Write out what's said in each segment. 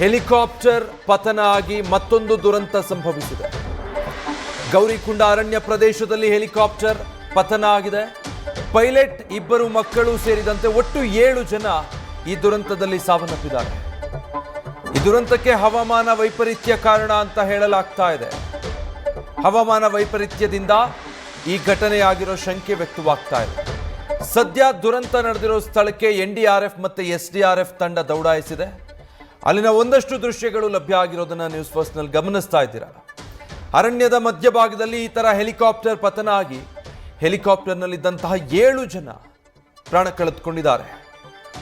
Helicopter ಪತನ ಆಗಿ ಮತ್ತೊಂದು ದುರಂತ ಸಂಭವಿಸಿದೆ. ಗೌರಿಕುಂಡ ಅರಣ್ಯ ಪ್ರದೇಶದಲ್ಲಿ ಹೆಲಿಕಾಪ್ಟರ್ ಪತನ ಆಗಿದೆ ಪೈಲಟ್ ಇಬ್ಬರು ಮಕ್ಕಳು ಸೇರಿದಂತೆ ಒಟ್ಟು ಏಳು ಜನ ಈ ದುರಂತದಲ್ಲಿ ಸಾವನ್ನಪ್ಪಿದ್ದಾರೆ. ಈ ದುರಂತಕ್ಕೆ ಹವಾಮಾನ ವೈಪರೀತ್ಯ ಕಾರಣ ಅಂತ ಹೇಳಲಾಗ್ತಾ ಇದೆ. ಹವಾಮಾನ ವೈಪರೀತ್ಯದಿಂದ ಈ ಘಟನೆಯಾಗಿರೋ ಶಂಕೆ ವ್ಯಕ್ತವಾಗ್ತಾ ಇದೆ. ಸದ್ಯ ದುರಂತ ನಡೆದಿರೋ ಸ್ಥಳಕ್ಕೆ ಎನ್ ಡಿ ಆರ್ ಎಫ್ ಮತ್ತೆ ಎಸ್ ಡಿ ಆರ್ ಎಫ್ ತಂಡ ದೌಡಾಯಿಸಿದೆ. ಅಲ್ಲಿನ ಒಂದಷ್ಟು ದೃಶ್ಯಗಳು ಲಭ್ಯ ಆಗಿರೋದನ್ನ ನ್ಯೂಸ್ ಫಸ್ಟ್ನಲ್ಲಿ ಗಮನಿಸ್ತಾ ಇದ್ದೀರಾ. ಅರಣ್ಯದ ಮಧ್ಯಭಾಗದಲ್ಲಿ ಈ ತರ ಹೆಲಿಕಾಪ್ಟರ್ ಪತನ ಆಗಿ ಹೆಲಿಕಾಪ್ಟರ್ನಲ್ಲಿದ್ದಂತಹ ಏಳು ಜನ ಪ್ರಾಣ ಕಳೆದುಕೊಂಡಿದ್ದಾರೆ.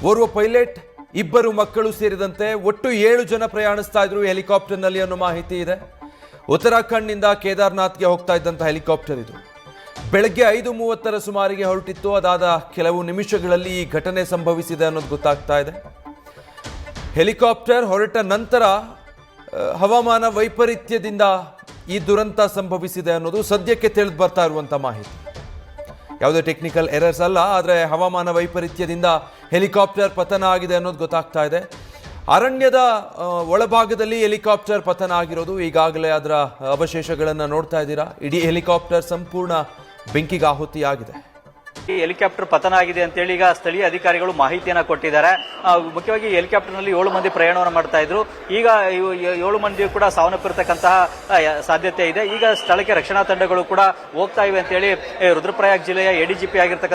ಓರ್ವ ಪೈಲಟ್, ಇಬ್ಬರು ಮಕ್ಕಳು ಸೇರಿದಂತೆ ಒಟ್ಟು ಏಳು ಜನ ಪ್ರಯಾಣಿಸ್ತಾ ಇದ್ರು ಹೆಲಿಕಾಪ್ಟರ್ನಲ್ಲಿ ಅನ್ನೋ ಮಾಹಿತಿ ಇದೆ. ಉತ್ತರಾಖಂಡ್ನಿಂದ ಕೇದಾರ್ನಾಥ್ಗೆ ಹೋಗ್ತಾ ಇದ್ದಂಥ ಹೆಲಿಕಾಪ್ಟರ್ ಇದು. ಬೆಳಗ್ಗೆ ಐದು ಮೂವತ್ತರ ಸುಮಾರಿಗೆ ಹೊರಟಿತ್ತು. ಅದಾದ ಕೆಲವು ನಿಮಿಷಗಳಲ್ಲಿ ಈ ಘಟನೆ ಸಂಭವಿಸಿದೆ ಅನ್ನೋದು ಗೊತ್ತಾಗ್ತಾ ಇದೆ. ಹೆಲಿಕಾಪ್ಟರ್ ಹೊರಟ ನಂತರ ಹವಾಮಾನ ವೈಪರೀತ್ಯದಿಂದ ಈ ದುರಂತ ಸಂಭವಿಸಿದೆ ಅನ್ನೋದು ಸದ್ಯಕ್ಕೆ ತಿಳಿದು ಬರ್ತಾ ಇರುವಂಥ ಮಾಹಿತಿ. ಯಾವುದೇ ಟೆಕ್ನಿಕಲ್ ಎರರ್ಸ್ ಅಲ್ಲ, ಆದರೆ ಹವಾಮಾನ ವೈಪರೀತ್ಯದಿಂದ ಹೆಲಿಕಾಪ್ಟರ್ ಪತನ ಆಗಿದೆ ಅನ್ನೋದು ಗೊತ್ತಾಗ್ತಾ ಇದೆ. ಅರಣ್ಯದ ಒಳಭಾಗದಲ್ಲಿ ಹೆಲಿಕಾಪ್ಟರ್ ಪತನ ಆಗಿರೋದು ಈಗಾಗಲೇ ಅದರ ಅವಶೇಷಗಳನ್ನು ನೋಡ್ತಾ ಇದ್ದೀರಾ? ಇಡೀ ಹೆಲಿಕಾಪ್ಟರ್ ಸಂಪೂರ್ಣ ಬೆಂಕಿಗೆ ಆಹುತಿಯಾಗಿದೆ ಹೆಲಿಕಾಪ್ಟರ್ ಪತನ ಆಗಿದೆ ಅಂತೇಳಿ ಈಗ ಸ್ಥಳೀಯ ಅಧಿಕಾರಿಗಳು ಮಾಹಿತಿಯನ್ನು ಕೊಟ್ಟಿದ್ದಾರೆ. ಮುಖ್ಯವಾಗಿ ಹೆಲಿಕಾಪ್ಟರ್ನಲ್ಲಿ ಏಳು ಮಂದಿ ಪ್ರಯಾಣವನ್ನು ಮಾಡ್ತಾ ಇದ್ರು. ಈಗ ಏಳು ಮಂದಿ ಕೂಡ ಸಾವನ್ನಪ್ಪಿರತಕ್ಕಂತಹ ಸಾಧ್ಯತೆ ಇದೆ. ಈಗ ಸ್ಥಳಕ್ಕೆ ರಕ್ಷಣಾ ತಂಡಗಳು ಕೂಡ ಹೋಗ್ತಾ ಇವೆ ಅಂತೇಳಿ ರುದ್ರಪ್ರಯಾಗ್ ಜಿಲ್ಲೆಯ ಎಡಿಜಿಪಿ ಆಗಿರ್ತಕ್ಕಂಥ